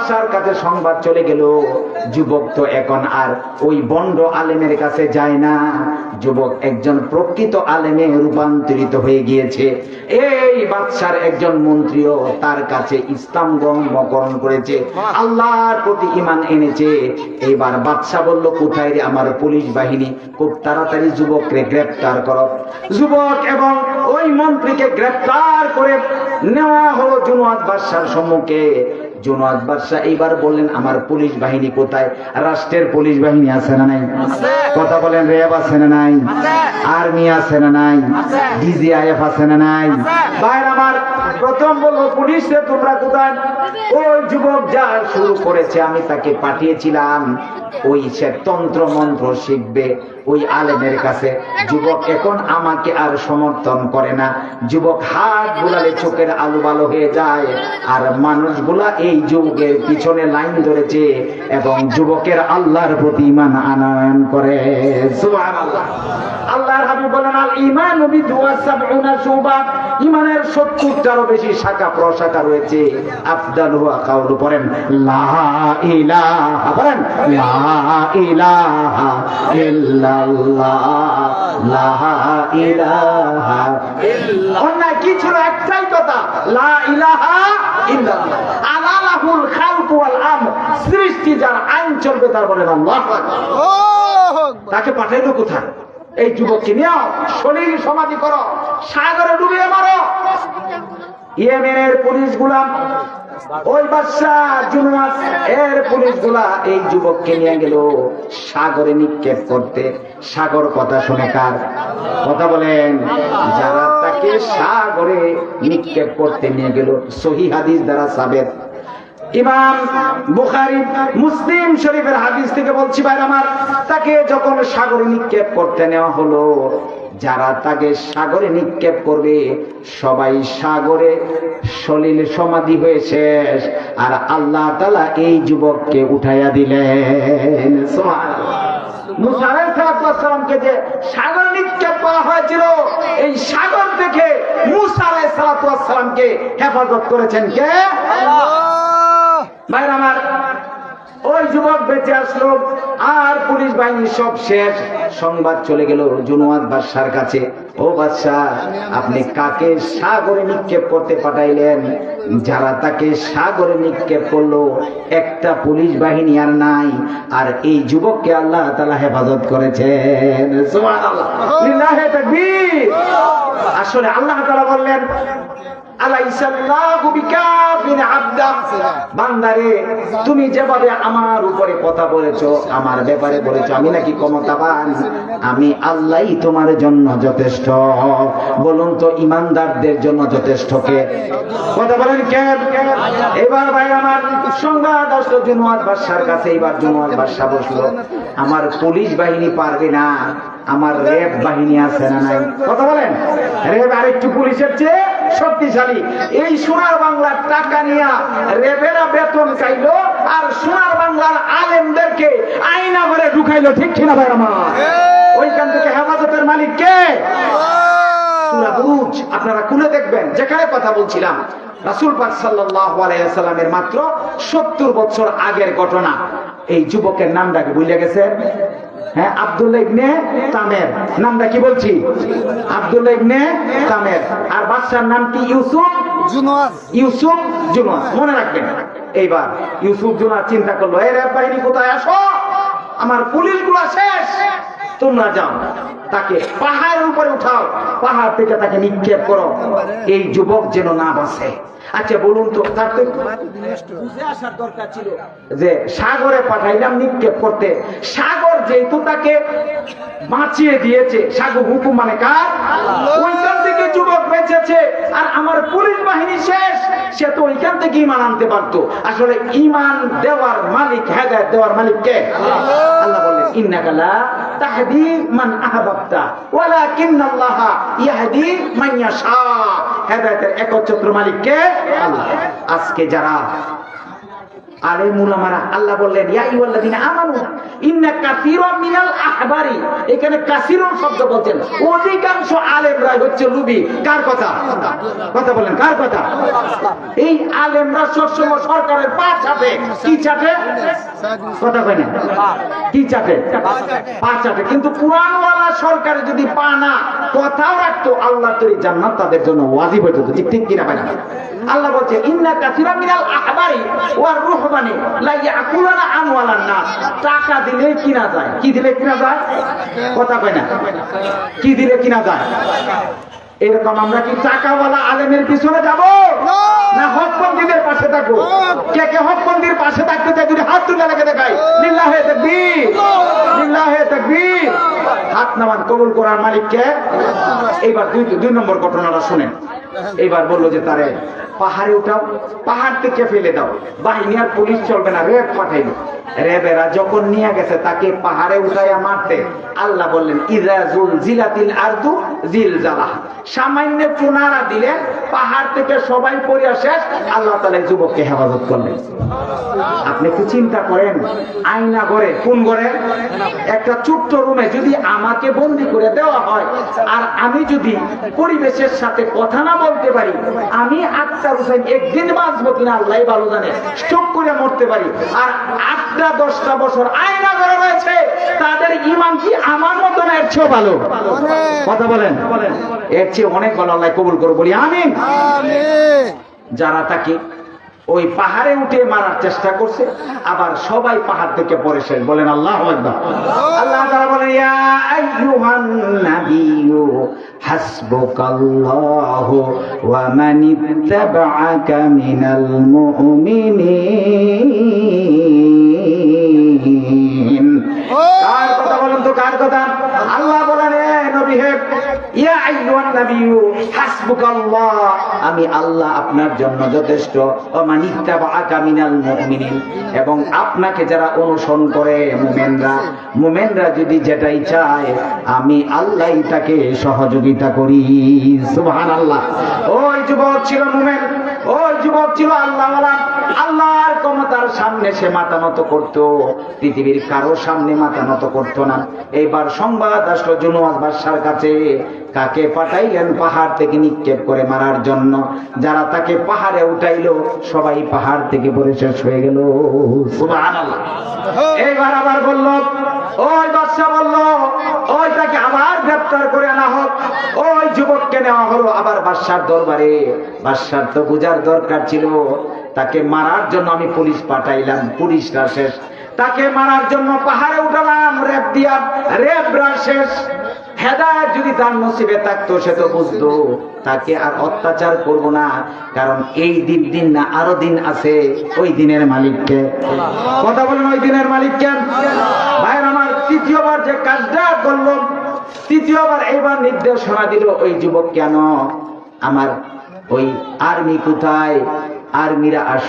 বাদশার কাছে সংবাদ চলে গেল, যুবক তো এখন আর ওই বন্ড আলেমের কাছে যায় না। যুবক একজন প্রকৃত আলেমে রূপান্তরিত হয়ে গিয়েছে। এই বাদশার একজন মন্ত্রীও তার কাছে ইসলাম গ্রহণ করেছে। আল্লাহর প্রতি ইমান এনেছে। এবার বাদশাহ বলল, কোথায় রে আমার পুলিশ বাহিনী? খুব তাড়াতাড়ি যুবককে গ্রেপ্তার করো। যুবক এবং ওই মন্ত্রীকে গ্রেপ্তার করে নেওয়া হলো জুনুয়াদ বাদশার সম্মুখে। জুনুয়াদ বাদশাহ এইবার বললেন আমার পুলিশ বাহিনী কোথায়? রাষ্ট্রের পুলিশ বাহিনী আছে না নাই? কথা বলেন র্যাব আছে না নাই? আর্মি আছে না নাই? ডিজিআইএফ আছে না নাই? ভাই আমার প্রথম বলল পুলিশ তোমরা কোথায়? ওই যুবক যা শুরু করেছে আমি তাকে পাঠিয়েছিলাম। ওই সে তন্ত্র মন্ত্র শিখবে, ওই আলেমের কাছে। যুবক এখন আমাকে আর সমর্থন করে না। যুবক হাত বুলালে চোখের আলু বালো হয়ে যায়, আর মানুষগুলা এই যুবকের পিছনে লাইন ধরেছে এবং যুবকের আল্লাহর প্রতি ইমান আনয়ন করে। আল্লাহর হাবিব বলেন, আল শুবা ঈমানের 70টারও বেশি শাখা প্রশাখা রয়েছে। আফদাল হুয়া কাউলু পড়েন, লা ইলাহা। বলেন লা ইলাহা ইল্লাল্লাহ লা ইলাহা ইল্লাল্লাহ। অন্যায় কি ছিল? একটাই কথা লা ইলাহা ইল্লাল্লাহ। আলালাহুল খালকু ওয়াল আমর সৃষ্টি যার আইন চলবে তার বলেন আল্লাহু আকবার। তাকে পাঠাইলো কোথায়? এই যুবককে নিয়ে শরীর সমাধি করো সাগরে ডুবিয়ে মারো। ইয়েমেনের পুলিশগুলা ওই বাদশা জুনুয়াস এর পুলিশগুলা এই যুবককে নিয়ে গেল সাগরে নিক্ষেপ করতে। সাগর কথা শুনে কার? কথা বলেন, যারা তাকে সাগরে নিক্ষেপ করতে নিয়ে গেল, সহি হাদিস দ্বারা সাবেত ইমাম বুখারী, মুসলিম শরীফের হাদিস থেকে বলছি ভাই আমার, তাকে যখন সাগরে নিক্ষেপ করতে নেওয়া হলো যারা তাকে সাগরে নিক্ষেপ করবে সবাই সাগরে সলিল সমাধি হয়ে শেষ। আর আল্লাহ তালা এই যুবককে উঠাইয়া দিলেন। যে সাগর নিক্ষেপ করা হয়েছিল এই সাগর থেকে হেফাজত করেছেন কে? ভাইরা আমার ওই যুবক বেঁচে আসলো আর পুলিশ বাহিনী সব শেষ। সংবাদ চলে গেল জুনুয়াদ বাদশার কাছে। ও বাদশাহ আপনি কাকে সাগরে নিক্ষেপ করতে পাঠাইলেন? যারা তাকে সাগরে নিক্ষেপ করল একটা পুলিশ বাহিনী আর নাই। আর এই যুবককে আল্লাহ তালা হেফাজত করেছেন। আসলে আল্লাহ তালা বললেন বান্দারে, তুমি যেভাবে আমার উপরে কথা বলেছ, আমার ব্যাপারে বলেছ, আমি নাকি ক্ষমতাবান? আমি আল্লাহই তোমার জন্য যথেষ্ট। বলুন তো, ইমানদারদের জন্য যথেষ্ট কে? কথা বলেন কে? এবার ভাই, আমার সংবাদ আসলো জুনুয়াদ বাদশার কাছে। এবার জুনুয়াদ বাদশা বসল, আমার পুলিশ বাহিনী পারবে না, আমার রেব বাহিনী আছে না নাই? কথা বলেন। রেব আরেকটু পুলিশের চেয়ে শক্তিশালী। এই সোনার বাংলার টাকা নিয়ে রেবেরা বেতন চাইলো আর সোনার বাংলার আলেমদেরকে আইনা ঘরে ঢুকাইলো ঠিক কিনা ভাই আমার? ওইখান থেকে হেফাজতের মালিক কে? আপনারা খুলে দেখবেন যেখানে কথা বলছিলাম। রাসূল পাক সাল্লাল্লাহু আলাইহি সাল্লামের মাত্র 70 বছর আগের ঘটনা। এই যুবকের নামটাকে ভুলে গেছেন হ্যাঁ আব্দুল্লাহ ইবনে তামের। নামটা কি বলছি? আব্দুল্লাহ ইবনে তামের। আর বাদশার নাম কি? ইউসুফ জুনওয়াজ। ইউসুফ জুনাস মনে রাখবেন। এইবার ইউসুফ জুনাস চিন্তা করল এই র্যাব বাহিনী কোথায় আসো? আমার পুলিশগুলা শেষ। তোমরা যাও তাকে পাহাড়ের উপরে উঠাও। পাহাড় থেকে তাকে নিক্ষেপ করো। এই যুবক যেন না বাসে আচ্ছা বলুন তো তার তো আসার দরকার ছিল। যে সাগরে পাঠাইলাম নিক্ষেপ করতে। সাগর যেহেতু তাকে বাঁচিয়ে দিয়েছে সাগর হুকুম মানে কার? ওইখান থেকে যুবক বেঁচেছে আর আমার পুলিশ বাহিনী শেষ। সে তো ওইখান থেকে ইমান আনতে পারতো। আসলে ইমান দেওয়ার মালিক হেদায়ত দেওয়ার মালিক কে? আল্লাহ বললেন ইন্নাকা লা তাহদি মান আহবাবতা ওয়ালাকিন্নাল্লাহ ইয়াহদি মান ইয়াশা। হেদায়েতের একচ্ছত্র মালিককে আজকে যারা আল্লাহ বললেন কিন্তু কোরআনওয়ালা সরকারে যদি পা না, কথাও রাখতো, আল্লাহ তৈরি জান্নাত তাদের জন্য ওয়াজিব হইতো। ঠিক ঠিক কিনা পায় না আল্লাহ বলছে, ইন্না কাসীরাম মিনাল আহবারি ওয়ার রুহবানি লা ইয়াকুলুনা আমওয়ালান নাস। টাকা দিলে কিনা যায়। কি দিলে কিনা যায়? কথা কয় না। কি দিলে কিনা যায়? এরকম আমরা কি টাকাওয়ালা আলেমের পিছনে যাব? না। হকবন্দিদের পাশে থাকব? কে কে হকবন্দির পাশে থাকতে চাই যদি হাত তুলে লেগে দেখাই লিল্লাহে তাকবীর। লিল্লাহে তাকবীর। হাত নামান কবুল করার মালিককে। এইবার দুই দুই নম্বর ঘটনাটা শুনেন। এইবার বলল যে তারে পাহাড়ে উঠাও, পাহাড় থেকে ফেলে দাও। বাহিনী আর পুলিশ চলবে না রেব পাঠাইলো রেবেরা যখন নিয়ে গেছে তাকে পাহাড়ে উঠাইয়া মারতে, আল্লাহ বললেন ইরাজুল জিলাতিল আর্দু জিল জালা সামান্য চুনারা দিলে পাহাড় থেকে সবাই পড়িয়া শেষ, আল্লাহ তালা যুবককে হেফাজত করলেন আপনি একটু চিন্তা করেন, আয়না ঘরে, কোন ঘরে? একটা ছোট্ট রুমে যদি আমাকে বন্দি করে দেওয়া হয়, আর আমি যদি পরিবেশের সাথে কথা না বলতে পারি, আমি আক্তার হোসেন একদিন বাঁচবো কিনা আল্লাহ ভালো জানে। স্ট্রোক করে মরতে পারি। আর আটটা, দশটা বছর আয়না ঘরে রয়েছে, তাদের ইমান কি আমার মতন এর চেয়েও ভালো? কথা বলেন। এর চেয়ে অনেক ভালো আল্লাহ কবুল করো বলি আমিন। যারা তাকে ওই পাহাড়ে উঠে মারার চেষ্টা করছে আবার সবাই পাহাড় থেকে পড়ে শেষ। বলেন আল্লাহ আল্লাহ তাআলা বলেন আইয়ুহান নাবিয়্যু হাসবুকাল্লাহু ওয়া মিনাল মুমিনিন। কার কথা বলেন তো কার কথা? আল্লাহ আমি আল্লাহ আপনার জন্য যথেষ্ট। এবং আপনাকে যারা অনুসরণ করে মুমিনরা মুমিনরা যদি যেটাই চায়, আমি আল্লাহ তাকে সহযোগিতা করি। সুবহানাল্লাহ। ওই যুবক ছিল মুমিন, ওই যুবক ছিল আল্লাহওয়ালা। আল্লাহর ক্ষমতার সামনে সে মাথা নত করত, পৃথিবীর কারও সামনে মাথা নত করত না। এইবার সংবাদ আসলো জুনুয়াজ বাদশার কাছে কাকে পাঠাইলেন পাহাড় থেকে নিক্ষেপ করে মারার জন্য। যারা তাকে পাহাড়ে উঠাইলো, সবাই পাহাড় থেকে পরে শেষ হয়ে গেল। এইবার আবার বলল, ওই বাদশা বলল, ওই তাকে আবার গ্রেপ্তার করে আনা হোক। ওই যুবককে নেওয়া হলো আবার বাদশার দরবারে। বাদশার তো বুঝার দরকার ছিল। তাকে মারার জন্য আমি পুলিশ পাঠাইলাম, পুলিশরা শেষ। তাকে মারার জন্য পাহাড়ে উঠালাম, রেপ দিয়া, রেপরা শেষ। হেদায়ত যদি তার নসিবে থাকতো, সে তো বুঝতো। তাকে আর অত্যাচার করব না, কারণ এই দিন দিন না, আরও দিন আছে ওই দিনের মালিককে। কথা বলেন ওই দিনের মালিককে। ভাইয়ের আমার তৃতীয়বার যে কাজটা করল, তৃতীয়বার এইবার নির্দেশনা দিল, ওই যুবক কেন? আমার ওই আর্মি কোথায়? আর্মিরা আস,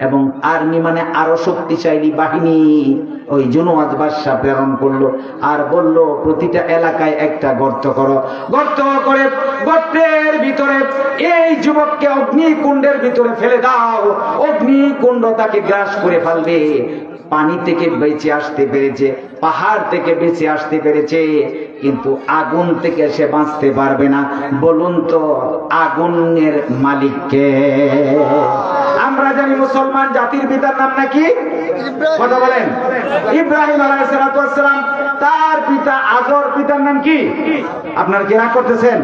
এবং আর্মি মানে আরও শক্তিশালী বাহিনী। ওই জুনুয়াদ বাদশাহ প্রেরণ করল আর বলল, প্রতিটা এলাকায় একটা গর্ত করো। গর্ত করে গর্তের ভিতরে এই যুবককে অগ্নিকুণ্ডের ভিতরে ফেলে দাও। অগ্নিকুণ্ড তাকে গ্রাস করে ফেলবে। পানি থেকে বেঁচে আসতে পেরেছে পাহাড় থেকে বেঁচে আসতে পেরেছে কিন্তু আগুন থেকে সে বাঁচতে পারবে না। বলুন তো আগুনের মালিককে আমরা জানি মুসলমান জাতির পিতার নাম নাকি? কথা বলেন। ইব্রাহিম আলাইসালাম তার পিতা আজর পিতার নাম কি? আপনার কি রাগ করতেছেন?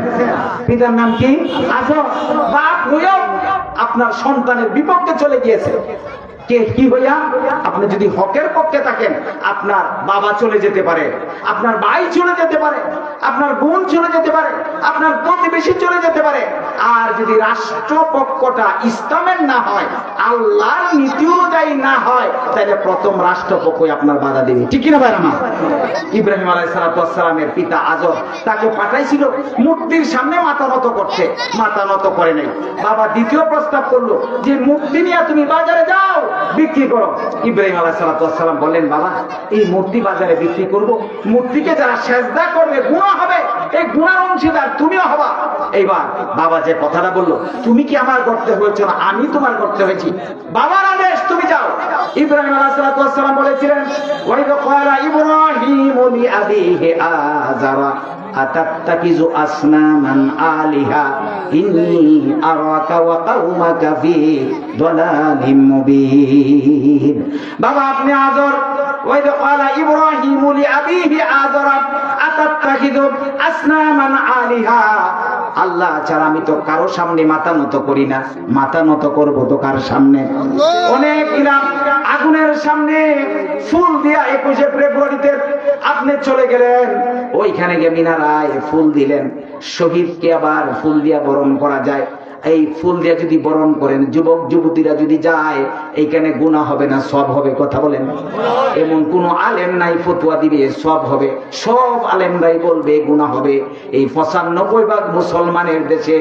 পিতার নাম কি? আজর। বাপ হয়েও আপনার সন্তানের বিপক্ষে চলে গিয়েছে। কে কি হইয়া? আপনি যদি হকের পক্ষে থাকেন, আপনার বাবা চলে যেতে পারে, আপনার ভাই চলে যেতে পারে, আপনার বোন চলে যেতে পারে, আপনার প্রতিবেশী চলে যেতে পারে। আর যদি রাষ্ট্রপক্ষটা ইসলামের না হয়, আল্লাহর নীতি অনুযায়ী না হয়, তাহলে প্রথম আপনার বাধা দেবে। ঠিক ভাই আমার? ইব্রাহিম আলাই সালামের পিতা আজব তাকে পাঠাইছিল মূর্তির সামনে মাথা নত করছে মাথা নত করে নাই। বাবা দ্বিতীয় প্রস্তাব করল যে মূর্তি নিয়ে তুমি বাজারে যাও। বিক্রি করো। ইব্রাহিম আলাহ সালাম বললেন, বাবা, এই মূর্তি বাজারে বিক্রি করব। মূর্তিকে যারা সেজদা করবে গুণা হবে। এই গুণার অংশীদার তুমিও হবা। এইবার বাবা যে কথাটা বলল, তুমি কি আমার করতে হয়েছে না আমি তোমার করতে হয়েছি? বাবার আদেশ তুমি যাও। ইব্রাহিম আলাইহিসসালাম বলেছিলেন আতাত্তাকিজু আসনামান আলিহা? ইন্নী আরাকা ওয়া কাওমাকা ফি দালালিম মুবিন। বাবা আপনি আজর ইব্রাহিম আতাত্তাকিজু আসনামান আলিহা। আল্লাহ ছাড়া আমি তো কারও সামনে মাথা নত করি না। মাথা নত করব তো কার সামনে? অনেক আগুনের সামনে ফুল দিয়া একুশে ফেব্রুয়ারিতে আপনি চলে গেলেন। ওইখানে গিয়ে মিনারায় ফুল দিলেন। শহীদকে আবার ফুল দিয়া বরণ করা যায়। এই ফুল দিয়া যদি বরণ করেন, যুবক, যুবতীরা যদি যায়, এইখানে গুণা হবে না, সব হবে, কথা বলেন। এমন কোন আলেম নাই, ফতুয়া দিবে, সব হবে। সব আলেমরাই বলবে গুণা হবে। এই পঁচানব্বই ভাগ মুসলমানের দেশে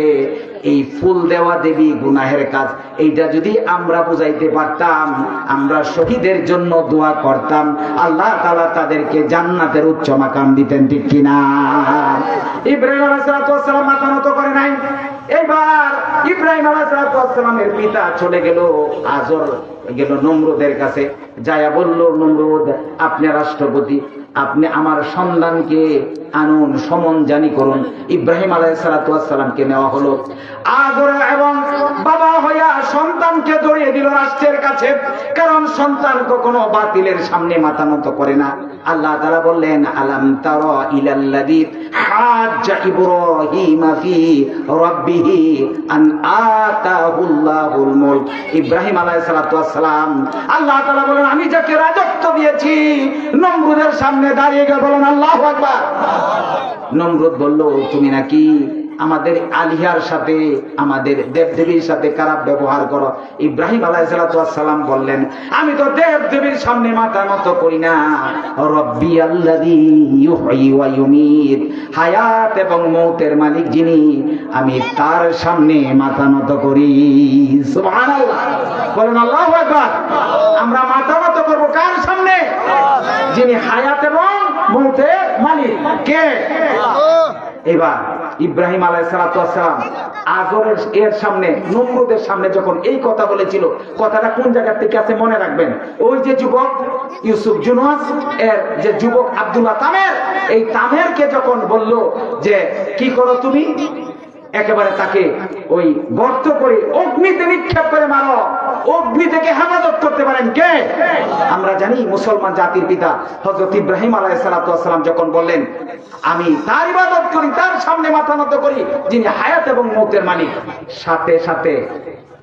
এই ফুল দেওয়া দেবী গুনাহের কাজ। এইটা যদি আমরা বুঝাইতে পারতাম, আমরা শহীদের জন্য দোয়া করতাম, আল্লাহ তালা তাদেরকে জান্নাতের উচ্চ মাকাম দিতেন, ঠিক কিনা? ইব্রাহিম মাথা নত করে নাই। এবার ইব্রাহিম আলাহামের পিতা চলে গেল আজর, গেল নম্রদের কাছে। যায়া বলল, নমরুদ আপনার রাষ্ট্রপতি আপনি আমার সন্তানকে আনুন, সমন জানি করুন। ইব্রাহিম আলাইসালামকে নেওয়া হলো। এবং বাবা হইয়া সন্তানকে দড়িয়ে দিল রাষ্ট্রের কাছে, কারণ সন্তান কখনো বাতিলের সামনে মাথা নত করে না। আল্লাহ তাআলা বললেন, আলাম তারা ইব্রাহিম ফি রাব্বিহি আন আতাহুল্লাহুল মুলক। ইব্রাহিম আলাইহিস সালাতু আল্লাহ তাআলা বলেন, আমি যাকে রাজত্ব দিয়েছি, নমরুদের সামনে দাঁড়িয়ে গিয়ে বলেন আল্লাহ একবার নমরুদ বলল তুমি নাকি আমাদের আলিহার সাথে, আমাদের দেবদেবীর সাথে খারাপ ব্যবহার করো। ইব্রাহিম আলাইসালাম বললেন, আমি তো দেব দেবীর সামনে মাথা নত করি না। রব্বি ইউমীত। হায়াত এবং মৌতের মালিক যিনি, আমি তার সামনে মাথা নত করি। বলেন, আল্লাহু আমরা মাথা নত করব কার সামনে? যিনি হায়াত এবং মৌতের মালিক। কে? এবার ইব্রাহিম আলাইসালাম আজরের এর সামনে, নমরুদের সামনে যখন এই কথা বলেছিল, কথাটা কোন জায়গা থেকে আছে মনে রাখবেন? ওই যে যুবক ইউসুফ জুনওয়াস এর যে যুবক আব্দুল্লাহ তামের, এই তামেরকে যখন বলল যে, কি করো তুমি? একেবারে তাকে ওই গর্ত করে অগ্নিতে নিক্ষেপ করে মারো। অগ্নি থেকে হেফাজত করতে পারেন কে? আমরা জানি মুসলমান জাতির পিতা হজরত ইব্রাহিম আলাইসালাম যখন বললেন, আমি তার ইবাদত করি, তার সামনে মাথা নত করি, যিনি হায়াত এবং মৌতের মালিক। সাথে সাথে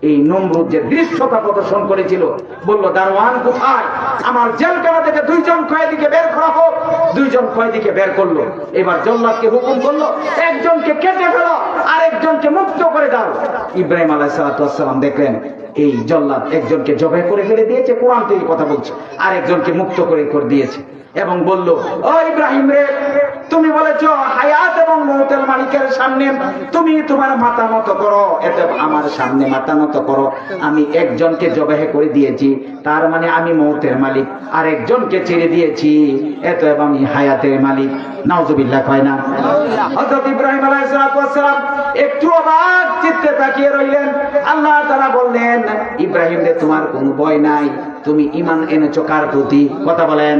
এই নমরুদ যে দৃশ্যতা প্রদর্শন করেছিল, বলল, দারোয়ান কোথায়? আমার জেলখানা থেকে দুইজন কয়েদিকে বের করা হোক। দুইজন কয়েদিকে বের করল। এবার জল্লাদকে হুকুম করল, একজনকে কেটে ফেলো আর একজনকে মুক্ত করে দাও। ইব্রাহিম আলাইসালাম দেখলেন এই জল্লাদ একজনকে জবাই করে ফেলে দিয়েছে, কোরআন থেকে কথা বলছে, আর একজনকে মুক্ত করে দিয়েছে। এবং বলল, ও ইব্রাহিম রে তুমি বলেছ, হায়াত এবং মৌতের মালিকের সামনে তুমি তোমার মাথা নত করো। এতে আমার সামনে মাথা নত করো। আমি একজনকে জবাহে করে দিয়েছি, তার মানে আমি মৌতের মালিক। আর একজনকে ছেড়ে দিয়েছি, এত আমি হায়াতের মালিক। নাউজুবিল্লাহ, কয় না? হযরত ইব্রাহিম আলাইহিস সালাম একটু অবাক চিত্তে তাকিয়ে রইলেন। আল্লাহ তাআলা বললেন, ইব্রাহিম রে, তোমার কোনো ভয় নাই। তুমি ইমান এনেছো কার প্রতি? কথা বলেন।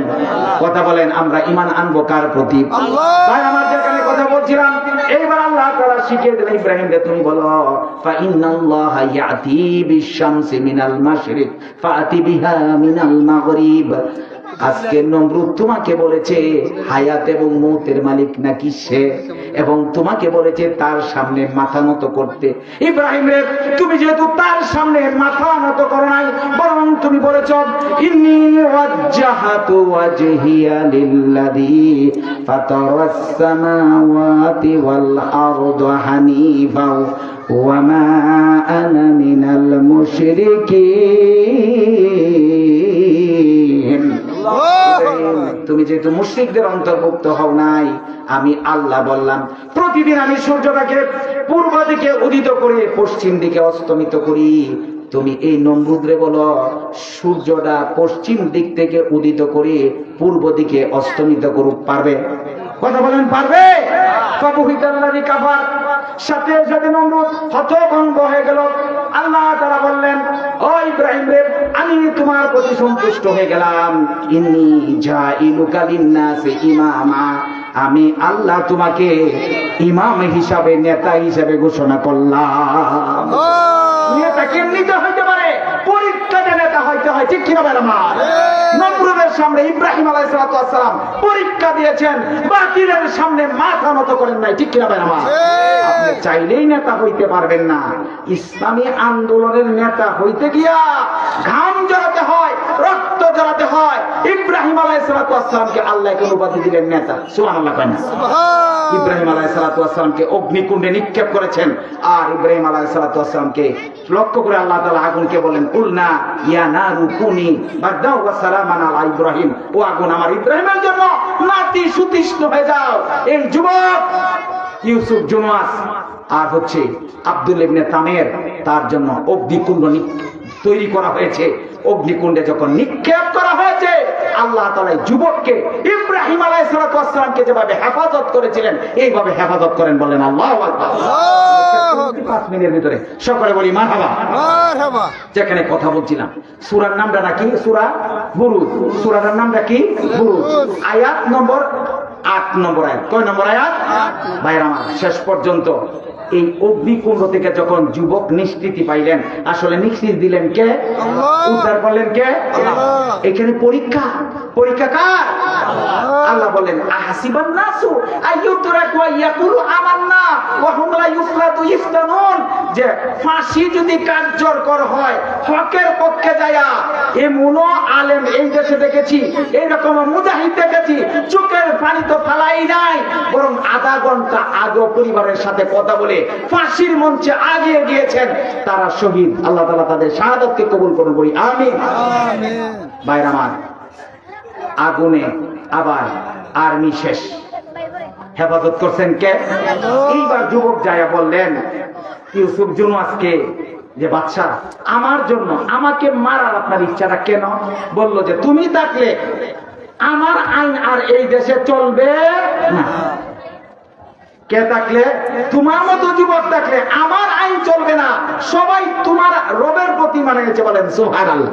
কথা বলেন আমরা ইমান আনব কার প্রতি? ভাই আমার যেখানে কথা বলছিলাম এইবার আল্লাহ তাআলা শিখিয়ে দিলেন ইব্রাহিম তুমি বলো ফা ইন্নাল্লাহা ইয়াতি বিশ-শামসি মিনাল মাশরিক ফাআতি বিহা মিনাল মাগরিব। আজকে নমরুদ তোমাকে বলেছে, হায়াত এবং মৌতের মালিক নাকি সে? এবং তোমাকে বলেছে, তার সামনে মাথা নত করতে। ইব্রাহিম রে, তুমি যেহেতু তার সামনে মাথা নত করো নাই, বরং তুমি বলেছ, ইন্নি ওয়াজ্জাহাতু ওয়াজহিয়া লিল্লাযী ফাতারাস সামাওয়াতি ওয়াল আরদা হানিফা ওয়া মা আনা মিনাল মুশরিকিন। তুমি যেহেতু মুশ্রিকদের অন্তর্ভুক্ত হও নাই, আমি আল্লাহ বললাম, প্রতিদিন আমি সূর্যটাকে পূর্ব দিকে উদিত করে, পশ্চিম দিকে অস্তমিত করি। তুমি এই নমরুদ্রে বলো, সূর্যটা পশ্চিম দিক থেকে উদিত করে পূর্ব দিকে অস্তমিত করুক, পারবে? কথা বলেন, পারবে? সাথে সাথে নমরুদ হতভম্ব হয়ে গেল। আল্লাহ তারা বললেন, ও ইব্রাহিম রে আমি তোমার প্রতি সন্তুষ্ট হয়ে গেলাম। ইনি যা লিন্নাসি ইমামা। আমি আল্লাহ তোমাকে ইমাম হিসাবে নেতা হিসাবে ঘোষণা করলাম। নেতা কেমনিতে হইতে পারে পরীক্ষাতে নেতা হইতে হয় ঠিক কিনা বের আমার? নমরুদের সামনে ইব্রাহিম আলাইসালাম পরীক্ষা দিয়েছেন বাতিলের সামনে মাথা নত করেন নাই ঠিক কিনা বের আমার? আপনি চাইলেই নেতা হইতে পারবেন না। ইসলামী আন্দোলনের নেতা হইতে গিয়া ঘাম জড়াতে রক্ত জড়াতে হয়। ইব্রাহিম আলাইসালামকে আল্লাহ কোন উপাধি দিলেন নেতা। সুমান আল্লাহ কয় না। ইব্রাহিম আলাই সালাতামকে অগ্নিকুণ্ডে নিক্ষেপ করেছেন। আর ইব্রাহিম আলাই সালাতামকে লক্ষ্য করে আল্লাহ তালা আগুনকে বলেন উলনা ইয়া না রুকুনি বাদাও ওয়া সালামান আলা ইব্রাহিম। ও আগুন আমার ইব্রাহিমের জন্য নাতি সুতিষ্ঠ হয়ে যাও। এই যুবক ইউসুফ জুনওয়াস আর হচ্ছে আব্দুল ইবনে তামের তার জন্য অগ্নিকুণ্ড নি- তৈরি করা হয়েছে। অগ্নিকুণ্ডে যখন নিক্ষেপ করা হয়েছে আল্লাহ তালা যুবককে ইব্রাহিম আলাইসালামকে যেভাবে হেফাজত করেছিলেন এইভাবে হেফাজত করেন বলেন আল্লাহ পাঁচ মিনিটের ভিতরে সকলে বলি মারহাবা। যেখানে কথা বলছিলাম সুরার নামটা নাকি? সুরা বুরুদ সুরার নামটা কি? আয়াত নম্বর আট নম্বর আয়াত। কয় নম্বর আয়াত? ভাইরা আমার শেষ পর্যন্ত এই অগ্নিকুণ্ড থেকে যখন যুবক নিষ্কৃতি পাইলেন আসলে নিশ্চিত দিলেন কে। উদ্ধার করলেন কে? এখানে পরীক্ষা। পরীক্ষা কার? আল্লাহ। বলেন আহাসিবান নাসু আইয়ুতরাকু ইয়াকুলু আমান্না যে ফাঁসি যদি কার্যকর হয় হকের পক্ষে যায়া এমনও আলেম এই দেশে দেখেছি এইরকম মুজাহিদ দেখেছি চোখের পানি তো ফালাই নাই বরং আধা ঘণ্টা আগে পরিবারের সাথে কথা বলে ফাঁসির মঞ্চে আগিয়ে গিয়েছেন তারা শহীদ। আল্লাহ তাআলা তাদের শাহাদাতকে কবুল করুন বলি আমিন। আমিন। আগুনে আবার আর্মি শেষ। হেফাজত করছেন কে? এইবার যুবক যায়া বললেন ইউসুফ জুনুয়াসকে যে বাচ্চা আমার জন্য আমাকে মারার আপনার ইচ্ছাটা কেন? বলল যে তুমি থাকলে আমার আইন আর এই দেশে চলবে না। কে থাকলে? তোমার মতো যুবক থাকলে আমার আইন চলবে না। সবাই তোমার রবের প্রতি মানে গেছে বলেন সোহার আল্লাহ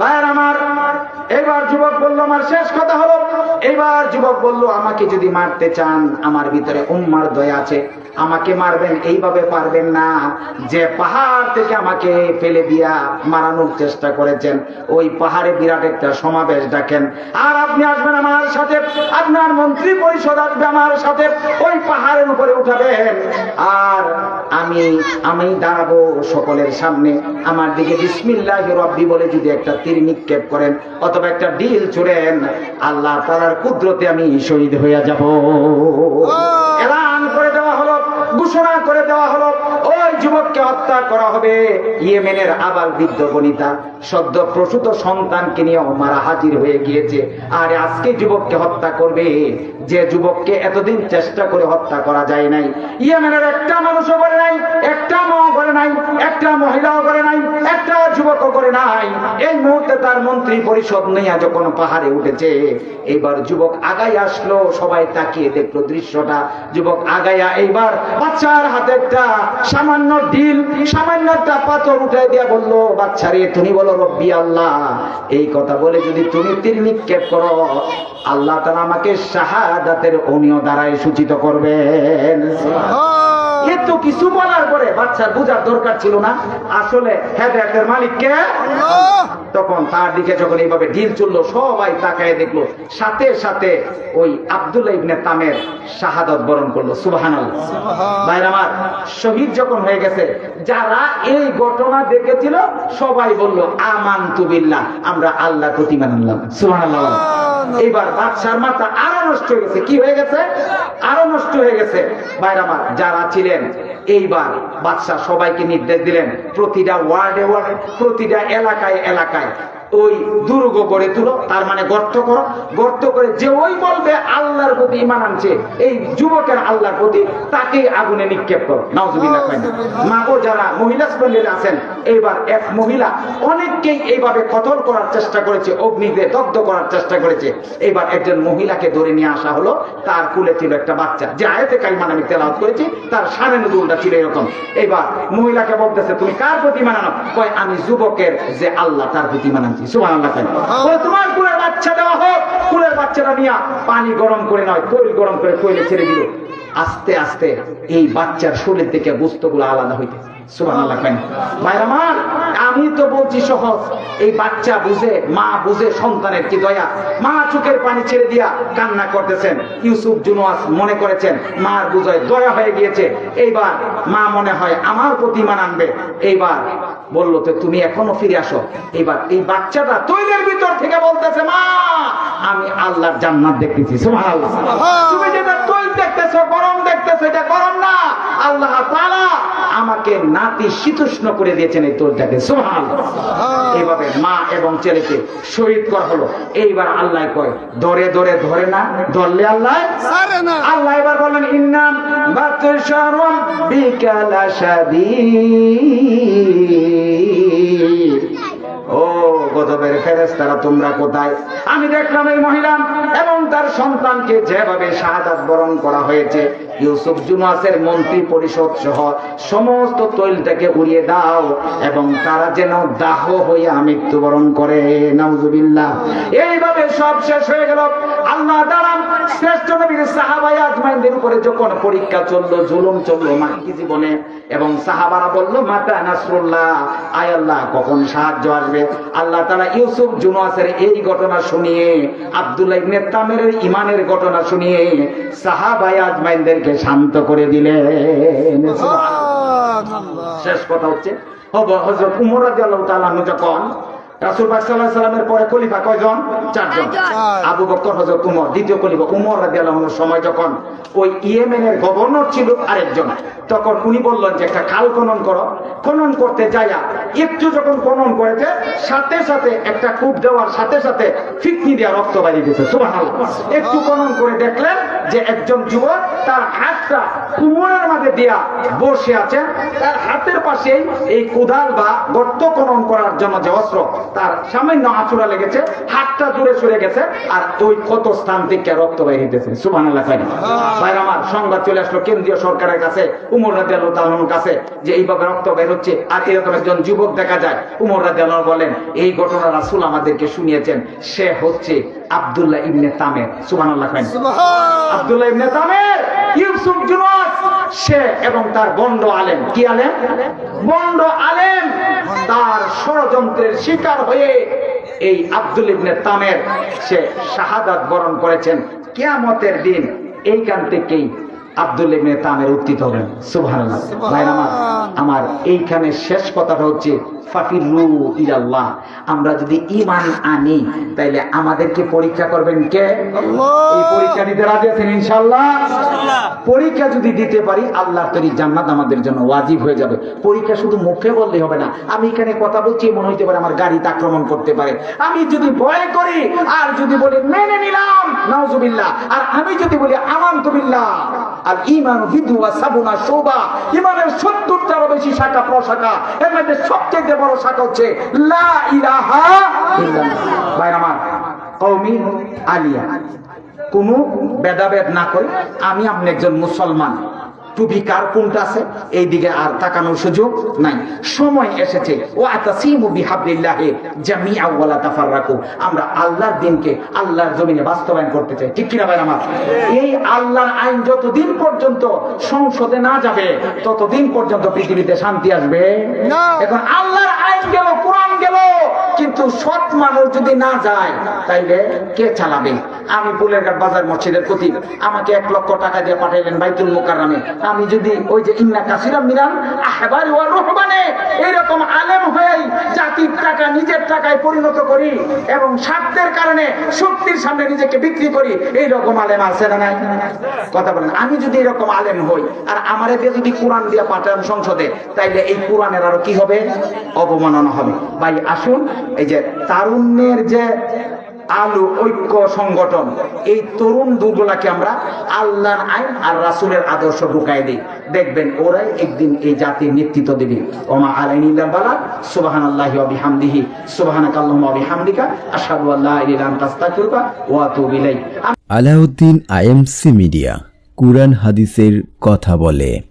ভাইয়ের আমার এবার যুবক বলল আমার শেষ কথা হলো। এবার যুবক বলল আমাকে যদি মারতে চান আমার ভিতরে উম্মার দয়া আছে। আমাকে মারবেন এইভাবে পারবেন না। যে পাহাড় থেকে আমাকে ফেলে দিয়া মারানোর চেষ্টা করেছেন ওই পাহাড়ে বিরাট একটা সমাবেশ ডাকেন আর আপনি আসবেন আমার সাথে আপনার মন্ত্রী পরিষদ আসবে আমার সাথে। ওই পাহাড়ের উপরে উঠাবেন। আর আমি আমি দাঁড়াবো সকলের সামনে। আমার দিকে বিসমিল্লাহ রব্বি বলে যদি একটা তীর নিক্ষেপ করেন অথবা একটা ডিল ছুড়েন আল্লাহ তালার কুদরতে আমি শহীদ হইয়া যাব। এলান করে দেওয়া হলো ঘোষণা করে দেওয়া হলো, ওই যুবককে হত্যা করা হবে। ইয়েমেনের আবার বৃদ্ধ বনিতা, সদ্য প্রসূত সন্তানকে নিয়ে মারা হাজির হয়ে গিয়েছে। আর আজকে যুবককে হত্যা করবে। যে যুবককে এতদিন চেষ্টা করে হত্যা করা যায় নাই, ইয়েমেনের একটা মানুষও করে নাই, একটা মাও করে নাই, একটা মহিলাও করে নাই, একটা যুবকও করে নাই। এই মুহূর্তে তার মন্ত্রী পরিষদ নিয়ে যখন পাহাড়ে উঠেছে, এবার যুবক আগাই আসলো, সবাই তাকিয়ে দেখল দৃশ্যটা। যুবক আগাইয়া এইবার বাচ্চার হাতে একটা সামান্য ডিল সামান্য একটা পাথর উঠাই দিয়া বলল বাচ্চারে তুমি বলো রব্বি আল্লাহ এই কথা বলে যদি তুমি তীর নিক্ষেপ করো আল্লাহ তারা আমাকে শাহাদাতের অনিয় দ্বারাই সূচিত করবেন। এত কিছু বলার পরে বাচ্চার বোঝার দরকার ছিল না। আসলে হেদায়তের মালিককে তখন তার দিকে যখন এইভাবে ঢিল চলল সবাই তাকায় দেখল সাথে সাথে ওই আব্দুল্লাহ ইবনে তামের শাহাদত বরণ করল সুবাহান ভাইর আমার শহীদ যখন হয়ে গেছে যারা এই ঘটনা দেখেছিল সবাই বলল আমান তুবিল্লাহ আমরা আল্লাহ প্রতি মানলাম সুবাহান এইবার বাদশার মাথা আরও নষ্ট হয়ে গেছে। কি হয়ে গেছে? আরও নষ্ট হয়ে গেছে। ভাইর আমার যারা ছিলেন এইবার বাদশাহ সবাইকে নির্দেশ দিলেন প্রতিটা ওয়ার্ডে ওয়ার্ডে প্রতিটা এলাকায় এলাকায় টাকা ওই দুর্গ গড়ে তুলো তার মানে গর্ত করো। গর্ত করে যে ওই বলবে আল্লাহর প্রতি ইমান আনছে এই যুবকের আল্লাহর প্রতি তাকে আগুনে নিক্ষেপ করো। নাউজুবিল্লাহ মা ও যারা মহিলা স্পেন্ডেলে আছেন এইবার এক মহিলা অনেককেই এইভাবে কতল করার চেষ্টা করেছে অগ্নিতে দগ্ধ করার চেষ্টা করেছে। এবার একজন মহিলাকে ধরে নিয়ে আসা হলো তার কুলে ছিল একটা বাচ্চা। যে আয়তে কাইমান আমি তেলাওয়াত করেছি তার সামনে নজুলটা ছিল এরকম। এবার মহিলাকে বলতেছে তুমি কার প্রতি মানানো কয় আমি যুবকের যে আল্লাহ তার প্রতি মানাচ্ছি সুমান আল্লাহ তোমার কুলের বাচ্চা দেওয়া হোক, কুলের বাচ্চাটা নিয়ে পানি গরম করে নয় তৈল গরম করে তৈলে ছেড়ে দিল আস্তে আস্তে এই বাচ্চার শরীর থেকে গুলো আলাদা হইতে আমি তো বলছি সহজ। এই বাচ্চা বুঝে, মা বুঝে সন্তানের কি দয়া? মা চোখের পানি ছেড়ে দিয়া কান্না করতেছেন। ইউসুফ জুনুয়াস মনে করেছেন, মার বুঝয় দয়া হয়ে গিয়েছে। এইবার মা মনে হয় আমার প্রতি মান আনবে। এইবার বলল তো তুমি এখনও ফিরে আসো। এবার এই বাচ্চাটা তৈলের ভিতর থেকে বলতেছে মা আমি আল্লাহর জান্নাত দেখতেছি। তুমি যেটা তৈল দেখতেছো গরম দেখতেছো এটা গরম না। আল্লাহ তাআলা আমাকে নাতি শীতুষ্ণ করে দিয়েছেন এই তোরটাকে। সুবহানাল্লাহ। এইভাবে মা এবং ছেলেকে শহীদ করা হলো। এইবার আল্লাহ কয় ধরে ধরে ধরে না ধরলে আল্লাহ? আল্লাহ এবার বলেন ইন্নাম বাতশারুম বিকালা শাদীদ। ও গজবের ফেরেশতারা তোমরা কোথায়? আমি দেখলাম এই মহিলা এবং তার সন্তানকে যেভাবে শাহাদাত বরণ করা হয়েছে ইউসুফ জুনাসের মন্ত্রী পরিষদ সহ সমস্ত তৈলটাকে উড়িয়ে দাও এবং তারা যেন দাহ হইয়া মৃত্যুবরণ করে। নাউজুবিল্লাহ। এইভাবে সব শেষ হয়ে গেল। আল্লাহ দ্বারা শ্রেষ্ঠ নবীর সাহাবাই আজমাইনদের উপরে যখন পরীক্ষা চলল, জুলুম চলল মাকি জীবনে এবং সাহাবারা বলল, মাতা নাসরুল্লাহ, আয় আল্লাহ, কখন সাহায্য আসবে? আল্লাহ তারা ইউসুফ জুনুয়াসের এই ঘটনা শুনিয়ে, আব্দুল্লাহ ইবনে ইমানের ঘটনা শুনিয়ে সাহাবাই আজমাইনদেরকে শান্ত করে দিলেন। শেষ কথা হচ্ছে হজরত উমর রাজি আল্লাহ আনহু যখন রাসূল পাক সাল্লামের পরে খলিফা কয়জন? চারজন। আবু বকর হযরত উমর দ্বিতীয় খলিফা উমর রাদিয়াল্লাহু আনহুর সময় যখন ওই ইয়েমেনের গভর্নর ছিল আরেকজন তখন উনি বললেন যে একটা খাল খনন করো। খনন করতে যাইয়া একটু যখন খনন করেছে সাথে সাথে একটা কূপ দেওয়ার সাথে সাথে ফিটনি দেওয়া রক্ত বাড়িয়ে দিয়েছে সুবহানাল্লাহ। একটু খনন করে দেখলেন যে একজন যুবক তার হাতটা কুমোরের মাঝে দিয়া বসে আছেন। তার হাতের পাশেই এই কোদাল বা গর্ত খনন করার জন্য যে অস্ত্র তার সামান্য আঁচুরা লেগেছে হাতটা দূরে সরে গেছে আর ওই ক্ষত স্থান থেকে রক্ত বাইরে দিতেছে সুবাহ ভাই আমার সংবাদ চলে আসলো কেন্দ্রীয় সরকারের কাছে উমর রাজি আল্লাহ কাছে যে এইভাবে রক্ত বের হচ্ছে আর এরকম একজন যুবক দেখা যায়। উমর রাজি আল্লাহ বলেন এই ঘটনা রাসুল আমাদেরকে শুনিয়েছেন সে হচ্ছে আব্দুল্লাহ ইবনে তামের। সুবাহ আব্দুল্লাহ ইবনে তামের ইউসুফ জুনাস সে এবং তার বন্ড আলেম। কি আলেম? বন্ড আলেম। তার ষড়যন্ত্রের শিকার হয়ে এই আব্দুল ইবনে তামের সে শাহাদাত বরণ করেছেন। কেয়ামতের দিন এইখান থেকেই আব্দুল ইবনে তামের উত্থিত হবেন। সুবহানাল্লাহ। ভাই আমার আমার এইখানে শেষ কথাটা হচ্ছে ফাফিরু ইলাল্লাহ। আমরা যদি ঈমান আনি তাইলে আমাদেরকে পরীক্ষা করবেন কে? এই পরীক্ষা দিতে রাজি আছেন ইনশাল্লাহ পরীক্ষা যদি দিতে পারি আল্লাহ তৈরি জান্নাত আমাদের জন্য ওয়াজিব হয়ে যাবে। পরীক্ষা শুধু মুখে বললে হবে না আমি এখানে কথা বলছি মনে হইতে পারে আমার গাড়িতে আক্রমণ করতে পারে। আমি যদি ভয় করি আর যদি বলি মেনে নিলাম নাউজুবিল্লাহ। আর আমি যদি বলি আমান্তবিল্লাহ আর ইমান বিধুয়া সাবুনা শোভা ইমানের সত্তরটারও বেশি শাখা প্রশাখা। এর মধ্যে সবচেয়ে বড় শাখা হচ্ছে লা ইলাহা ভাই আমার, কওমি আলিয়া। কোনো ভেদাভেদ না করে আমি আপনি একজন মুসলমান। টুপি কার কোনটা আছে? এই দিকে আর তাকানোর সুযোগ নাই। সময় এসেছে। ও আমরা আল্লাহর দিনকে আল্লাহর জমিনে বাস্তবায়ন করতে চাই। ঠিক কিনা ভাই আমার? এই আল্লাহর আইন যতদিন পর্যন্ত সংসদে না যাবে ততদিন পর্যন্ত পৃথিবীতে শান্তি আসবে। এখন আল্লাহর আইন গেল কোরআন গেল কিন্তু সৎ মানুষ যদি না যায় তাইলে কে চালাবে? আমি পুলেরঘাট বাজার মসজিদের প্রতি আমাকে এক লক্ষ টাকা দিয়ে পাঠাইলেন বাইতুল মোকাররামে। আমি যদি ওই যে ইন্না কাসিরা মিরান আহবার ওয়া এরকম আলেম হয়েই জাতির টাকা নিজের টাকায় পরিণত করি এবং স্বার্থের কারণে শক্তির সামনে নিজেকে বিক্রি করি, এই রকম আলেম আছে না নাই? কথা বলেন, আমি যদি এরকম আলেম হই, আর আমার এতে যদি কোরআন দিয়ে পাঠান সংসদে, তাইলে এই কোরআনের আরও কি হবে? অবমাননা হবে। ভাই, আসুন, এই যে তারুণ্যের যে আলু ঐক্য সংগঠন। এই তরুণ দুর্গলাকে আমরা আল্লাহর আইন আর রাসূলের আদর্শ ঢুকাই দিই। দেখবেন ওরাই একদিন এই জাতির নেতৃত্ব দেবে। ওমা আলাইনিল্লাহ বালা, সুবহানাল্লাহি ওয়া বিহামদিহি, সুবহানাকাল্লাহুম্মা ওয়া বিহামদিকা, আশহাদু আল্লা ইলাহা ইল্লা আনতা, আস্তাগফিরুকা ওয়া আতুবু ইলাইক। আলাউদ্দিন আইএমসি মিডিয়া, কুরআন হাদিসের কথা বলে।